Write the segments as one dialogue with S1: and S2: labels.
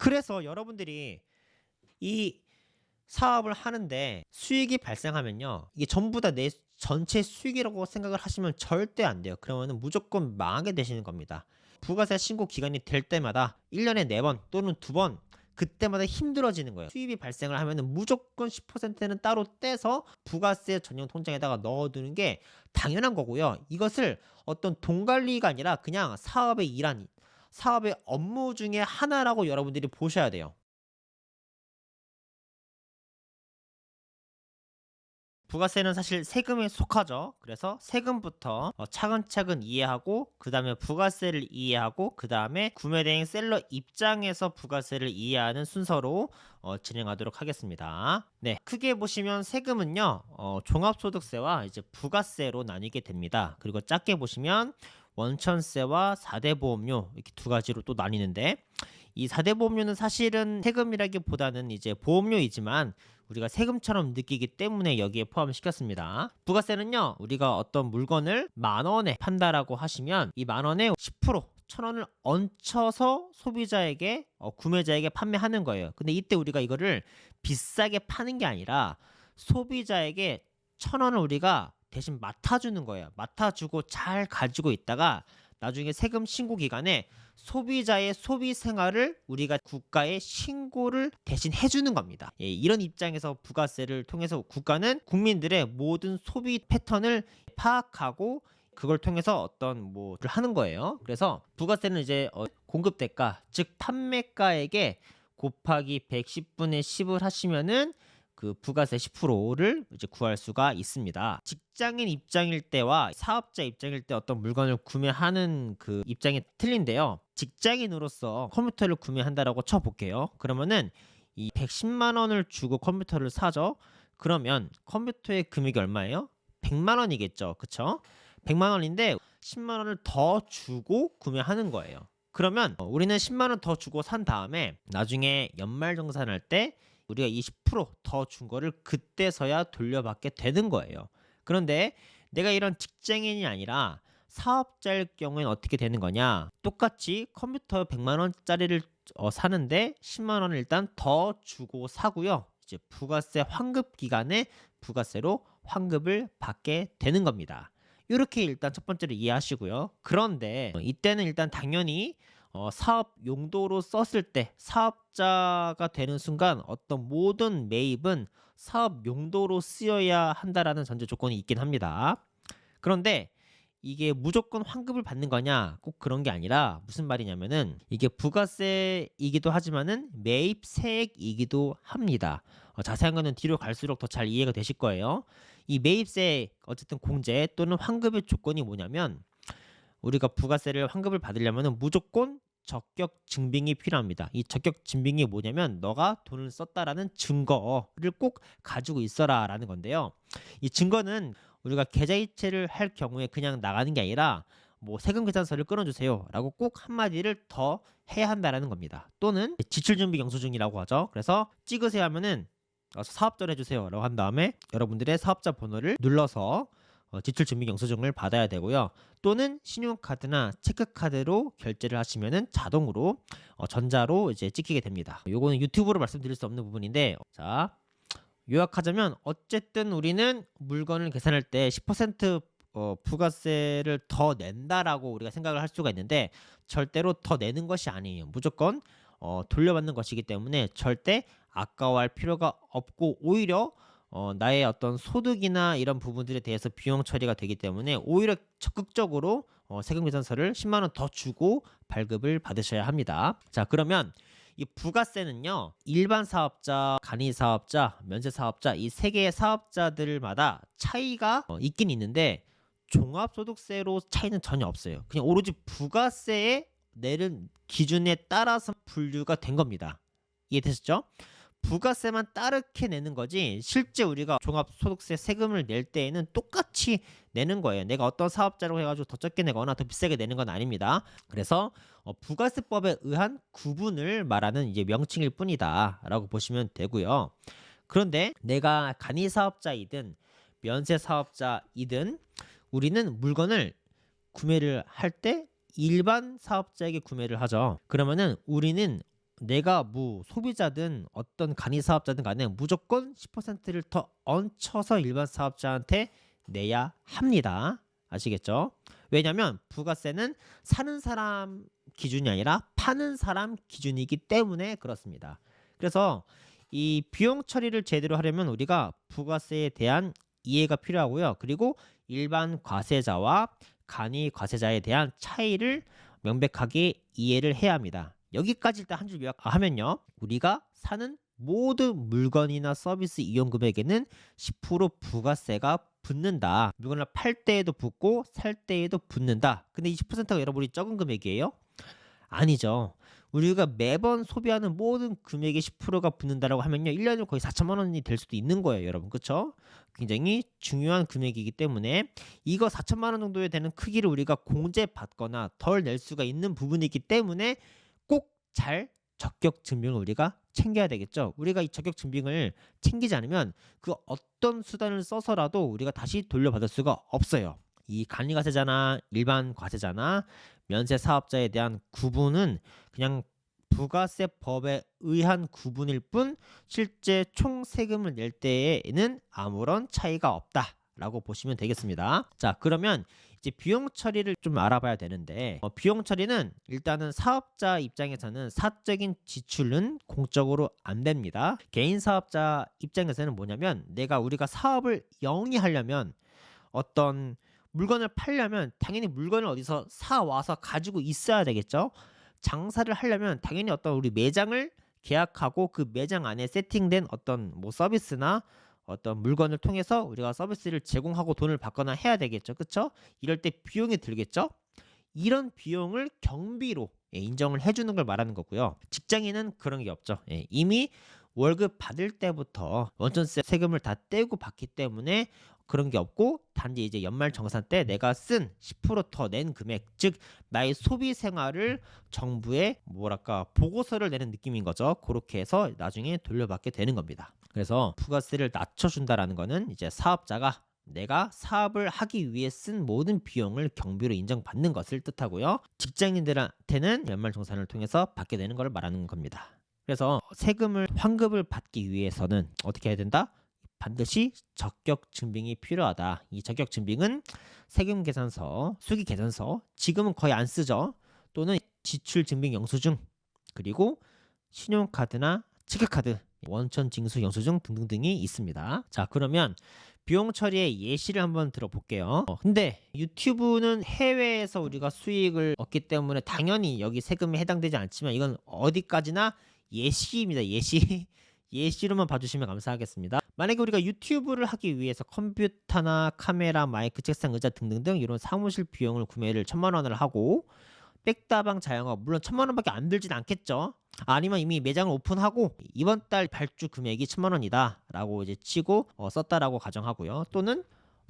S1: 그래서 여러분들이 이 사업을 하는데 수익이 발생하면요. 이게 전부 다 내 전체 수익이라고 생각을 하시면 절대 안 돼요. 그러면은 무조건 망하게 되시는 겁니다. 부가세 신고 기간이 될 때마다 1년에 4번 또는 2번 그때마다 힘들어지는 거예요. 수입이 발생을 하면은 무조건 10%는 따로 떼서 부가세 전용 통장에다가 넣어두는 게 당연한 거고요. 이것을 어떤 돈 관리가 아니라 그냥 사업의 일환, 사업의 업무 중에 하나라고 여러분들이 보셔야 돼요. 부가세는 사실 세금에 속하죠. 그래서 세금부터 어, 차근차근 이해하고 그 다음에 부가세를 이해하고 그 다음에 구매대행 셀러 입장에서 부가세를 이해하는 순서로 어, 진행하도록 하겠습니다. 네, 크게 보시면 세금은요 어, 종합소득세와 이제 부가세로 나뉘게 됩니다. 그리고 작게 보시면 원천세와 4대 보험료 이렇게 두 가지로 또 나뉘는데 이 4대 보험료는 사실은 세금이라기보다는 이제 보험료이지만 우리가 세금처럼 느끼기 때문에 여기에 포함시켰습니다. 부가세는요, 우리가 어떤 물건을 만 원에 판다라고 하시면 이 만 원에 10%, 천 원을 얹혀서 소비자에게 어, 구매자에게 판매하는 거예요. 근데 이때 우리가 이거를 비싸게 파는 게 아니라 소비자에게 천 원을 우리가 대신 맡아주는 거예요. 맡아주고 잘 가지고 있다가 나중에 세금 신고 기간에 소비자의 소비 생활을 우리가 국가에 신고를 대신 해주는 겁니다. 예, 이런 입장에서 부가세를 통해서 국가는 국민들의 모든 소비 패턴을 파악하고 그걸 통해서 어떤 뭐를 하는 거예요. 그래서 부가세는 이제 어, 공급 대가, 즉 판매가에게 곱하기 110분의 10을 하시면은 그 부가세 10%를 이제 구할 수가 있습니다. 직장인 입장일 때와 사업자 입장일 때 어떤 물건을 구매하는 그 입장이 틀린데요. 직장인으로서 컴퓨터를 구매한다라고 쳐볼게요. 그러면은 이 110만 원을 주고 컴퓨터를 사죠. 그러면 컴퓨터의 금액이 얼마예요? 100만 원이겠죠. 그쵸? 100만 원인데 10만 원을 더 주고 구매하는 거예요. 그러면 우리는 10만 원 더 주고 산 다음에 나중에 연말 정산할 때 우리가 20%더 준 거를 그때서야 돌려받게 되는 거예요. 그런데 내가 이런 직장인이 아니라 사업자일 경우에는 어떻게 되는 거냐? 똑같이 컴퓨터 100만 원짜리를 어, 사는데 10만 원을 일단 더 주고 사고요. 이제 부가세 환급 기간에 부가세로 환급을 받게 되는 겁니다. 이렇게 일단 첫 번째로 이해하시고요. 그런데 이때는 일단 당연히 어, 사업 용도로 썼을 때 사업자가 되는 순간 어떤 모든 매입은 사업 용도로 쓰여야 한다라는 전제 조건이 있긴 합니다. 그런데 이게 무조건 환급을 받는 거냐? 꼭 그런 게 아니라 무슨 말이냐면은 이게 부가세이기도 하지만은 매입세액이기도 합니다. 어, 자세한 거는 뒤로 갈수록 더 잘 이해가 되실 거예요. 이 매입세 어쨌든 공제 또는 환급의 조건이 뭐냐면 우리가 부가세를 환급을 받으려면 무조건 적격 증빙이 필요합니다. 이 적격 증빙이 뭐냐면 너가 돈을 썼다라는 증거를 꼭 가지고 있어라라는 건데요. 이 증거는 우리가 계좌 이체를 할 경우에 그냥 나가는 게 아니라 뭐 세금 계산서를 끊어주세요라고 꼭 한마디를 더 해야 한다라는 겁니다. 또는 지출 준비 영수증이라고 하죠. 그래서 찍으세요 하면은 사업자를 해주세요라고 한 다음에 여러분들의 사업자 번호를 눌러서 어, 지출 증빙 영수증을 받아야 되고요. 또는 신용카드나 체크카드로 결제를 하시면은 자동으로 어, 전자로 이제 찍히게 됩니다. 요거는 유튜브로 말씀드릴 수 없는 부분인데 자 요약하자면 어쨌든 우리는 물건을 계산할 때 10% 어, 부가세를 더 낸다라고 우리가 생각을 할 수가 있는데 절대로 더 내는 것이 아니에요. 무조건 어, 돌려받는 것이기 때문에 절대 아까워할 필요가 없고 오히려 어, 나의 어떤 소득이나 이런 부분들에 대해서 비용 처리가 되기 때문에 오히려 적극적으로 어, 세금 계산서를 10만 원 더 주고 발급을 받으셔야 합니다. 자, 그러면 이 부가세는요, 일반 사업자, 간이 사업자, 면세 사업자, 이 세 개의 사업자들마다 차이가 어, 있긴 있는데, 종합소득세로 차이는 전혀 없어요. 그냥 오로지 부가세에 내는 기준에 따라서 분류가 된 겁니다. 이해되셨죠? 부가세만 따르게 내는 거지 실제 우리가 종합소득세 세금을 낼 때에는 똑같이 내는 거예요. 내가 어떤 사업자로 해가지고 더 적게 내거나 더 비싸게 내는 건 아닙니다. 그래서 어, 부가세법에 의한 구분을 말하는 이제 명칭일 뿐이다라고 보시면 되고요. 그런데 내가 간이 사업자이든 면세 사업자이든 우리는 물건을 구매를 할 때 일반 사업자에게 구매를 하죠. 그러면은 우리는 내가 뭐 소비자든 어떤 간이 사업자든 간에 무조건 10%를 더 얹혀서 일반 사업자한테 내야 합니다. 아시겠죠? 왜냐면 부가세는 사는 사람 기준이 아니라 파는 사람 기준이기 때문에 그렇습니다. 그래서 이 비용 처리를 제대로 하려면 우리가 부가세에 대한 이해가 필요하고요. 그리고 일반 과세자와 간이 과세자에 대한 차이를 명백하게 이해를 해야 합니다. 여기까지 일단 한 줄 요약하면요. 우리가 사는 모든 물건이나 서비스 이용 금액에는 10% 부가세가 붙는다. 물건을 팔 때에도 붙고 살 때에도 붙는다. 근데 이 10%가 여러분이 적은 금액이에요? 아니죠. 우리가 매번 소비하는 모든 금액의 10%가 붙는다라고 하면요. 1년에 거의 4천만 원이 될 수도 있는 거예요, 여러분. 그렇죠? 굉장히 중요한 금액이기 때문에 이거 4천만 원 정도에 되는 크기를 우리가 공제 받거나 덜 낼 수가 있는 부분이기 때문에 꼭 잘 적격 증빙을 우리가 챙겨야 되겠죠. 우리가 이 적격 증빙을 챙기지 않으면 그 어떤 수단을 써서라도 우리가 다시 돌려받을 수가 없어요. 이 간이 과세자나 일반 과세자나 면세 사업자에 대한 구분은 그냥 부가세법에 의한 구분일 뿐 실제 총 세금을 낼 때에는 아무런 차이가 없다라고 보시면 되겠습니다. 자, 그러면 이제 비용 처리를 좀 알아봐야 되는데 어, 비용 처리는 일단은 사업자 입장에서는 사적인 지출은 공적으로 안 됩니다. 개인 사업자 입장에서는 뭐냐면 내가 우리가 사업을 영위 하려면 어떤 물건을 팔려면 당연히 물건을 어디서 사 와서 가지고 있어야 되겠죠. 장사를 하려면 당연히 어떤 우리 매장을 계약하고 그 매장 안에 세팅된 어떤 뭐 서비스나 어떤 물건을 통해서 우리가 서비스를 제공하고 돈을 받거나 해야 되겠죠. 그쵸? 이럴 때 비용이 들겠죠? 이런 비용을 경비로 예, 인정을 해주는 걸 말하는 거고요. 직장인은 그런 게 없죠. 예, 이미 월급 받을 때부터 원천세 세금을 다 떼고 받기 때문에 그런 게 없고 단지 이제 연말 정산 때 내가 쓴 10%더 낸 금액 즉 나의 소비 생활을 정부에 뭐랄까 보고서를 내는 느낌인 거죠. 그렇게 해서 나중에 돌려받게 되는 겁니다. 그래서 부가세를 낮춰준다라는 거는 이제 사업자가 내가 사업을 하기 위해 쓴 모든 비용을 경비로 인정받는 것을 뜻하고요. 직장인들한테는 연말정산을 통해서 받게 되는 것을 말하는 겁니다. 그래서 세금을 환급을 받기 위해서는 어떻게 해야 된다? 반드시 적격 증빙이 필요하다. 이 적격 증빙은 세금 계산서, 수기 계산서, 지금은 거의 안 쓰죠. 또는 지출 증빙 영수증, 그리고 신용카드나 체크카드, 원천 징수 영수증 등등등이 있습니다. 자, 그러면 비용 처리의 예시를 한번 들어볼게요. 어, 근데 유튜브는 해외에서 우리가 수익을 얻기 때문에 당연히 여기 세금에 해당되지 않지만 이건 어디까지나 예시입니다. 예시. 예시로만 봐주시면 감사하겠습니다. 만약에 우리가 유튜브를 하기 위해서 컴퓨터나 카메라, 마이크, 책상, 의자 등등등 이런 사무실 비용을 구매를 천만 원을 하고 백다방 자영업 물론 천만 원밖에 안 들진 않겠죠. 아니면 이미 매장을 오픈하고 이번 달 발주 금액이 천만 원이다라고 이제 치고 어, 썼다라고 가정하고요. 또는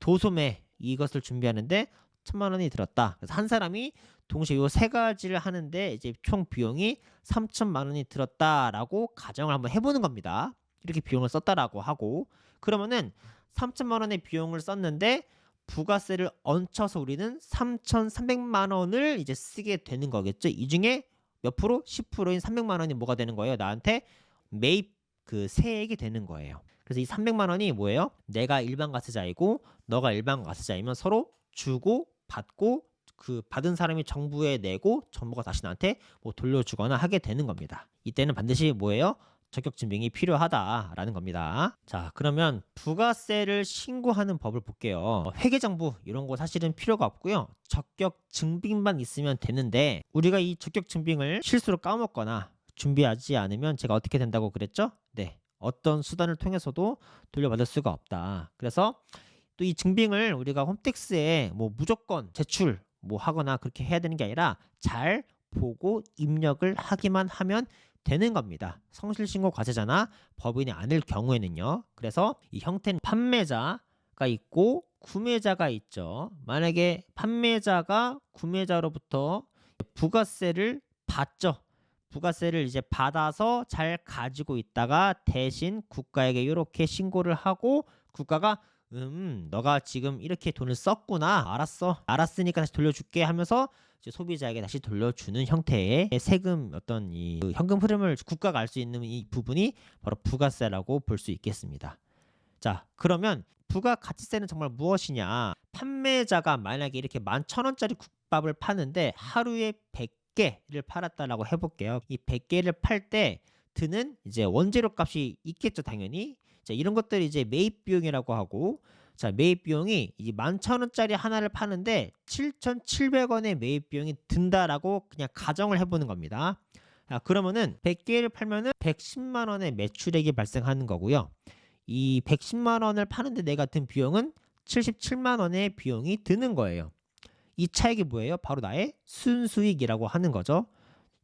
S1: 도소매 이것을 준비하는데 천만 원이 들었다. 그래서 한 사람이 동시에 이 세 가지를 하는데 이제 총 비용이 3천만 원이 들었다라고 가정을 한번 해보는 겁니다. 이렇게 비용을 썼다라고 하고 그러면은 3천만 원의 비용을 썼는데 부가세를 얹혀서 우리는 3,300만 원을 이제 쓰게 되는 거겠죠. 이 중에 몇 프로? 10%인 300만 원이 뭐가 되는 거예요? 나한테 매입 그 세액이 되는 거예요. 그래서 이 300만 원이 뭐예요? 내가 일반 과세자이고 너가 일반 과세자이면 서로 주고 받고 그 받은 사람이 정부에 내고 정부가 다시 나한테 뭐 돌려주거나 하게 되는 겁니다. 이때는 반드시 뭐예요? 적격 증빙이 필요하다라는 겁니다. 자, 그러면 부가세를 신고하는 법을 볼게요. 회계정부 이런 거 사실은 필요가 없고요. 적격 증빙만 있으면 되는데 우리가 이 적격 증빙을 실수로 까먹거나 준비하지 않으면 제가 어떻게 된다고 그랬죠? 네. 어떤 수단을 통해서도 돌려받을 수가 없다. 그래서 또 이 증빙을 우리가 홈택스에 뭐 무조건 제출 뭐 하거나 그렇게 해야 되는 게 아니라 잘 보고 입력을 하기만 하면 되는 겁니다. 성실신고 과세자나 법인이 아닐 경우에는요. 그래서 이 형태는 판매자가 있고 구매자가 있죠. 만약에 판매자가 구매자로부터 부가세를 받죠. 부가세를 이제 받아서 잘 가지고 있다가 대신 국가에게 이렇게 신고를 하고 국가가 음, 너가 지금 이렇게 돈을 썼구나. 알았어. 알았으니까 다시 돌려줄게 하면서 소비자에게 다시 돌려주는 형태의 세금 어떤 이 그 현금 흐름을 국가가 알 수 있는 이 부분이 바로 부가세라고 볼 수 있겠습니다. 자, 그러면 부가가치세는 정말 무엇이냐? 판매자가 만약에 이렇게 11,000원짜리 국밥을 파는데 하루에 100개를 팔았다라고 해볼게요. 이 100개를 팔 때 드는 이제 원재료 값이 있겠죠, 당연히. 자, 이런 것들이 이제 매입 비용이라고 하고 자, 매입 비용이 이 11,000원짜리 하나를 파는데 7,700원의 매입 비용이 든다라고 그냥 가정을 해 보는 겁니다. 자, 그러면은 100개를 팔면은 110만 원의 매출액이 발생하는 거고요. 이 110만 원을 파는데 내가 든 비용은 77만 원의 비용이 드는 거예요. 이 차액이 뭐예요? 바로 나의 순수익이라고 하는 거죠.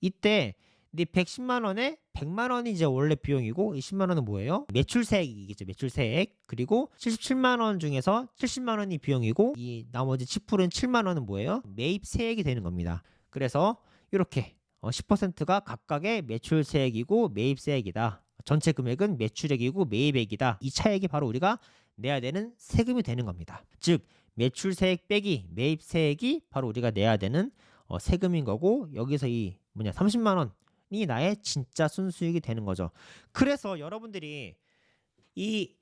S1: 이때 네 110만 원에 100만 원이 이제 원래 비용이고 20만 원은 뭐예요? 매출세액이겠죠. 매출세액. 그리고 77만 원 중에서 70만 원이 비용이고 이 나머지 10%는 7만 원은 뭐예요? 매입세액이 되는 겁니다. 그래서 이렇게 어, 10%가 각각의 매출세액이고 매입세액이다. 전체 금액은 매출액이고 매입액이다. 이 차액이 바로 우리가 내야 되는 세금이 되는 겁니다. 즉 매출세액 빼기 매입세액이 바로 우리가 내야 되는 어, 세금인 거고 여기서 이 뭐냐 30만 원이 나의 진짜 순수익이 되는 거죠. 그래서 여러분들이 이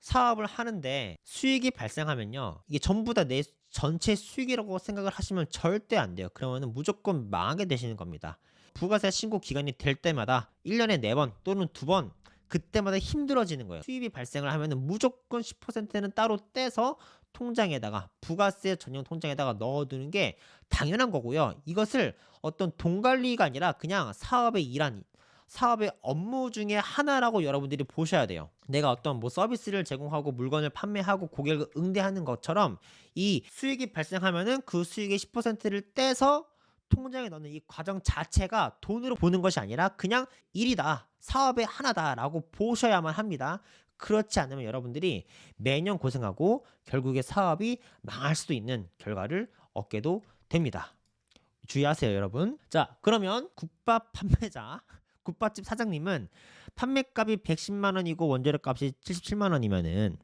S1: 사업을 하는데 수익이 발생하면요. 이게 전부 다 내 전체 수익이라고 생각을 하시면 절대 안 돼요. 그러면은 무조건 망하게 되시는 겁니다. 부가세 신고 기간이 될 때마다 1년에 4번 또는 2번 그때마다 힘들어지는 거예요. 수입이 발생을 하면은 무조건 10%는 따로 떼서 통장에다가 부가세 전용 통장에다가 넣어두는 게 당연한 거고요. 이것을 어떤 돈 관리가 아니라 그냥 사업의 일환 사업의 업무 중에 하나라고 여러분들이 보셔야 돼요. 내가 어떤 뭐 서비스를 제공하고 물건을 판매하고 고객을 응대하는 것처럼 이 수익이 발생하면은 그 수익의 10%를 떼서 통장에 넣는 이 과정 자체가 돈으로 보는 것이 아니라 그냥 일이다. 사업의 하나다라고 보셔야만 합니다. 그렇지 않으면 여러분들이 매년 고생하고 결국에 사업이 망할 수도 있는 결과를 얻게도 됩니다. 주의하세요, 여러분. 자, 그러면 국밥 판매자, 국밥집 사장님은 판매값이 110만 원이고 원재료 값이 77만 원이면은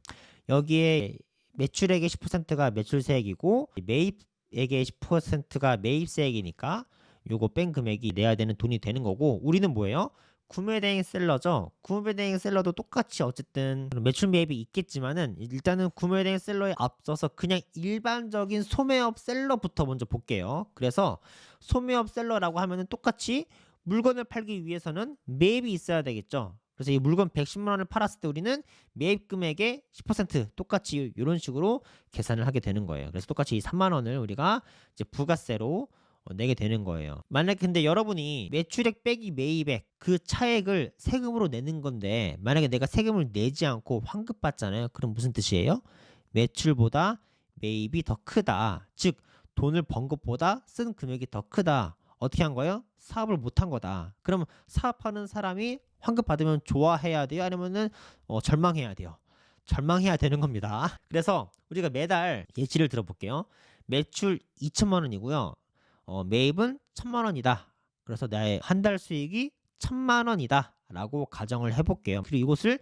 S1: 여기에 매출액의 10%가 매출세액이고 매입 액의 10%가 매입세액이니까 요거 뺀 금액이 내야 되는 돈이 되는 거고 우리는 뭐예요? 구매대행 셀러죠. 구매대행 셀러도 똑같이 어쨌든 매출 매입이 있겠지만은 일단은 구매대행 셀러에 앞서서 그냥 일반적인 소매업 셀러부터 먼저 볼게요. 그래서 소매업 셀러라고 하면은 똑같이 물건을 팔기 위해서는 매입이 있어야 되겠죠. 그래서 이 물건 110만 원을 팔았을 때 우리는 매입 금액의 10% 똑같이 이런 식으로 계산을 하게 되는 거예요. 그래서 똑같이 이 3만 원을 우리가 이제 부가세로 어, 내게 되는 거예요. 만약 근데 여러분이 매출액 빼기 매입액 그 차액을 세금으로 내는 건데 만약에 내가 세금을 내지 않고 환급 받잖아요. 그럼 무슨 뜻이에요? 매출보다 매입이 더 크다. 즉 돈을 번 것보다 쓴 금액이 더 크다. 어떻게 한 거예요? 사업을 못 한 거다. 그럼 사업하는 사람이 환급 받으면 좋아해야 돼요? 아니면은 어, 절망해야 돼요? 절망해야 되는 겁니다. 그래서 우리가 매달 예시를 들어볼게요. 매출 2천만 원이고요. 어, 매입은 1천만 원이다. 그래서 나의 한 달 수익이 1천만 원이다. 라고 가정을 해볼게요. 그리고 이것을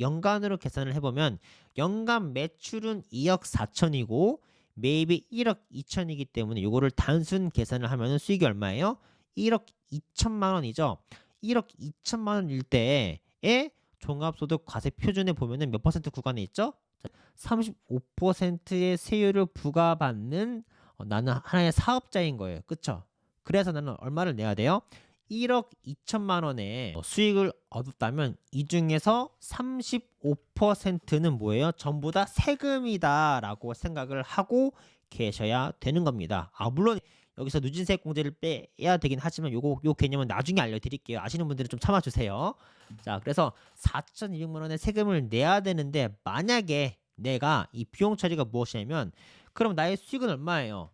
S1: 연간으로 계산을 해보면 연간 매출은 2억 4천이고 매입이 1억 2천이기 때문에 이거를 단순 계산을 하면 수익이 얼마예요? 1억 2천만 원이죠. 1억 2천만 원일 때에 종합소득 과세 표준에 보면은 몇 퍼센트 구간에 있죠? 35%의 세율을 부과받는 어, 나는 하나의 사업자인 거예요. 그쵸? 그래서 나는 얼마를 내야 돼요? 1억 2천만 원의 수익을 얻었다면 이 중에서 35%는 뭐예요? 전부 다 세금이다라고 생각을 하고 계셔야 되는 겁니다. 아 물론 여기서 누진세액 공제를 빼야 되긴 하지만 요거 요 개념은 나중에 알려드릴게요. 아시는 분들은 좀 참아주세요. 자 그래서 4,200만 원의 세금을 내야 되는데 만약에 내가 이 비용 처리가 무엇이냐면 그럼 나의 수익은 얼마예요?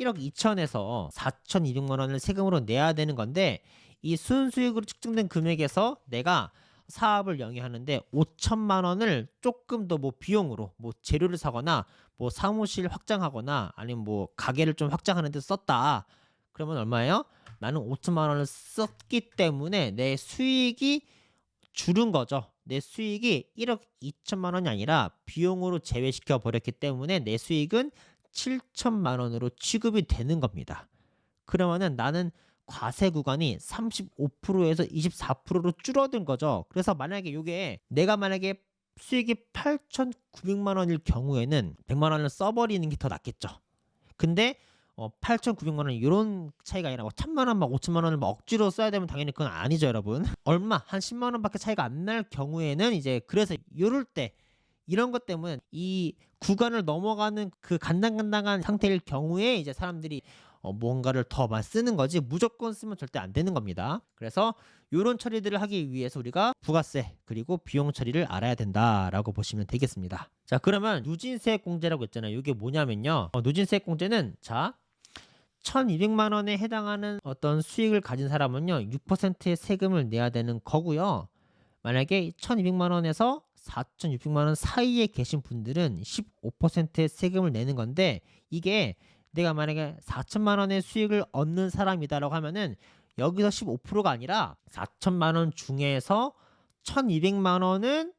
S1: 1억 2천에서 4,200만 원을 세금으로 내야 되는 건데 이 순수익으로 측정된 금액에서 내가 사업을 영위하는데 5천만 원을 조금 더 뭐 비용으로 뭐 재료를 사거나 뭐 사무실 확장하거나 아니면 뭐 가게를 좀 확장하는 데 썼다. 그러면 얼마예요? 나는 5천만 원을 썼기 때문에 내 수익이 줄은 거죠. 내 수익이 1억 2천만 원이 아니라 비용으로 제외시켜 버렸기 때문에 내 수익은 7천만 원으로 취급이 되는 겁니다. 그러면은 나는 과세 구간이 35%에서 24%로 줄어든 거죠. 그래서 만약에 이게 내가 만약에 수익이 8,900만 원일 경우에는 100만 원을 써버리는 게 더 낫겠죠. 근데 어, 8,900만 원 이런 차이가 아니라 뭐 1,000만 원, 막 5천만 원을 막 억지로 써야 되면 당연히 그건 아니죠, 여러분. 얼마 한 10만 원밖에 차이가 안 날 경우에는 이제 그래서 이럴 때 이런 것 때문에 이 구간을 넘어가는 그 간당간당한 상태일 경우에 이제 사람들이 어, 뭔가를 더 많이 쓰는 거지 무조건 쓰면 절대 안 되는 겁니다. 그래서 이런 처리들을 하기 위해서 우리가 부가세 그리고 비용 처리를 알아야 된다라고 보시면 되겠습니다. 자 그러면 누진세액 공제라고 했잖아요. 이게 뭐냐면요. 어, 누진세액 공제는 자 1200만 원에 해당하는 어떤 수익을 가진 사람은요 6%의 세금을 내야 되는 거고요. 만약에 1200만 원에서 4600만 원 사이에 계신 분들은 15%의 세금을 내는 건데 이게 내가 만약에 4천만 원의 수익을 얻는 사람이다라고 하면은 여기서 15%가 아니라 4천만 원 중에서 1200만 원은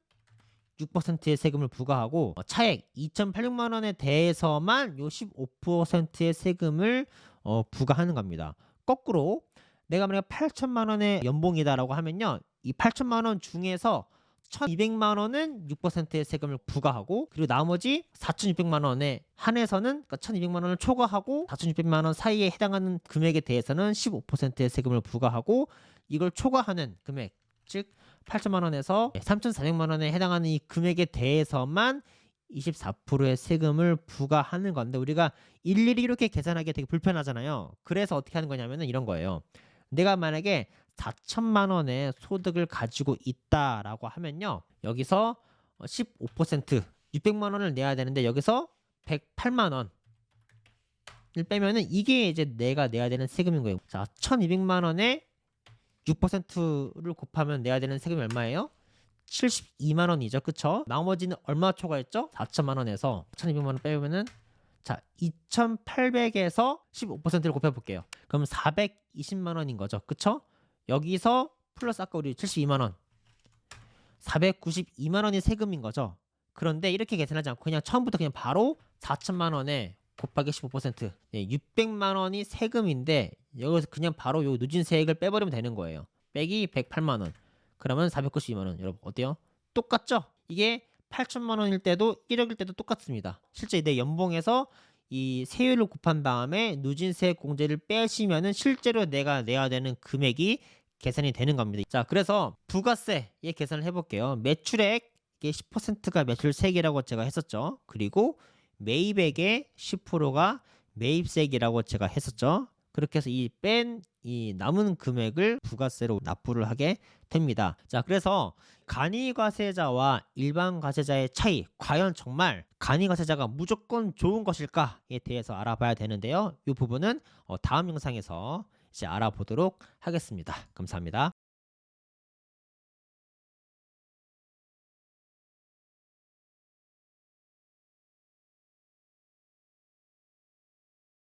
S1: 6%의 세금을 부과하고 어, 차액 2,800만 원에 대해서만 요 15%의 세금을 어, 부과하는 겁니다. 거꾸로 내가 만약 8천만 원의 연봉이다라고 하면요. 이 8천만 원 중에서 1,200만 원은 6%의 세금을 부과하고 그리고 나머지 4,600만 원에 한해서는 그러니까 1,200만 원을 초과하고 4,600만 원 사이에 해당하는 금액에 대해서는 15%의 세금을 부과하고 이걸 초과하는 금액 즉 8천만 원에서 3,400만 원에 해당하는 이 금액에 대해서만 24%의 세금을 부과하는 건데 우리가 일일이 이렇게 계산하기 되게 불편하잖아요. 그래서 어떻게 하는 거냐면은 이런 거예요. 내가 만약에 4천만 원의 소득을 가지고 있다라고 하면요. 여기서 15% 600만 원을 내야 되는데 여기서 108만 원을 빼면은 이게 이제 내가 내야 되는 세금인 거예요. 자, 1,200만 원에 6%를 곱하면 내야 되는 세금이 얼마예요? 72만 원이죠. 그쵸? 나머지는 얼마 초과했죠? 4천만 원에서 1,200만 원 빼면은 자, 2,800에서 15%를 곱해 볼게요. 그럼 420만 원인 거죠. 그쵸? 여기서 플러스 아까 우리 72만 원. 492만 원이 세금인 거죠. 그런데 이렇게 계산하지 않고 그냥 처음부터 그냥 바로 4천만 원에 곱하기 15% 네, 600만 원이 세금인데 여기서 그냥 바로 요 누진 세액을 빼버리면 되는 거예요. 빼기 108만 원. 그러면 492만 원. 여러분 어때요? 똑같죠? 이게 8천만 원일 때도 1억일 때도 똑같습니다. 실제 내 연봉에서 이 세율을 곱한 다음에 누진세 공제를 빼시면은 실제로 내가 내야 되는 금액이 계산이 되는 겁니다. 자, 그래서 부가세의 계산을 해볼게요. 매출액 이게 10%가 매출세액이라고 제가 했었죠. 그리고 매입액의 10%가 매입세액이라고 제가 했었죠. 그렇게 해서 이 뺀 이 남은 금액을 부가세로 납부를 하게 됩니다. 자, 그래서 간이과세자와 일반 과세자의 차이, 과연 정말 간이과세자가 무조건 좋은 것일까에 대해서 알아봐야 되는데요. 이 부분은 어, 다음 영상에서 이제 알아보도록 하겠습니다. 감사합니다.